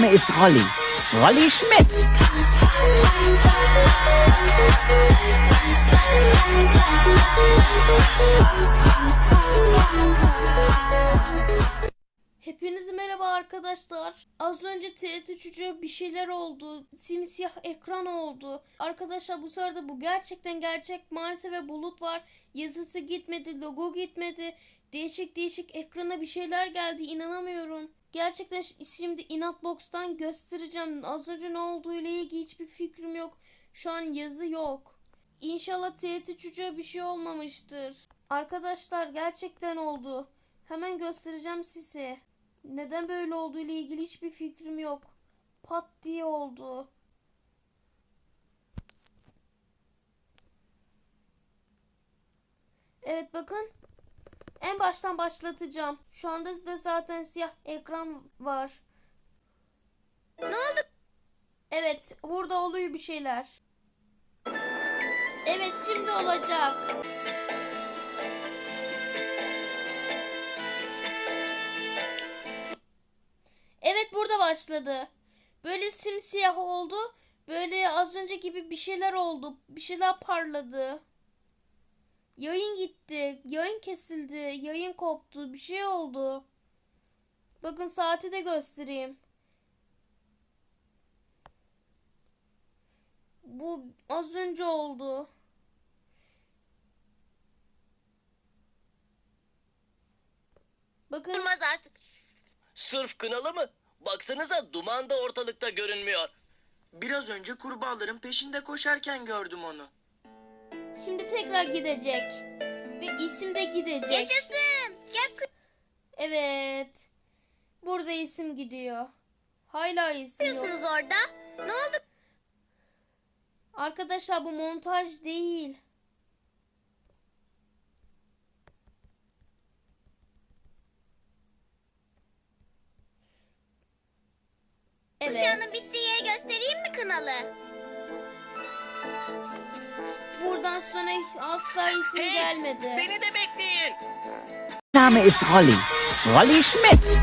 Name ist Rolli. Rolli Schmidt. Arkadaşlar. Az önce TRT çocuğa bir şeyler oldu. Simsiyah ekran oldu. Arkadaşlar bu sırada bu gerçekten gerçek. Maalesef ve bulut var. Yazısı gitmedi, logo gitmedi. Değişik değişik ekrana bir şeyler geldi. İnanamıyorum. Gerçekten şimdi Inatbox'tan göstereceğim. Az önce ne olduğu ilgili hiçbir fikrim yok. Şu an yazı yok. İnşallah TRT çocuğa bir şey olmamıştır. Arkadaşlar gerçekten oldu. Hemen göstereceğim size. Neden böyle olduğu ile ilgili hiçbir fikrim yok. Pat diye oldu. Evet bakın. En baştan başlatacağım. Şu anda sizde zaten siyah ekran var. Ne oldu? Evet, burada oluyor bir şeyler. Evet, şimdi olacak. Başladı. Böyle simsiyah oldu. Böyle az önce gibi bir şeyler oldu. Bir şeyler parladı. Yayın gitti. Yayın kesildi. Yayın koptu. Bir şey oldu. Bakın saati de göstereyim. Bu az önce oldu. Bakın Durmaz artık. Sırf kınalı mı? Baksanıza duman da ortalıkta görünmüyor. Biraz önce kurbağaların peşinde koşarken gördüm onu. şimdi tekrar gidecek. Ve isim de gidecek. Yaşasın. Gel Evet. Burada isim gidiyor. Hala isim yok. kızıyorsunuz orada. Ne oldu? Arkadaşlar bu montaj değil. Evet. Kuşağının bittiği yeri göstereyim mi kınalı? Buradan sonra asla isim Hey, gelmedi. Beni de bekleyin. Name ist Rolli. Rolli Schmidt.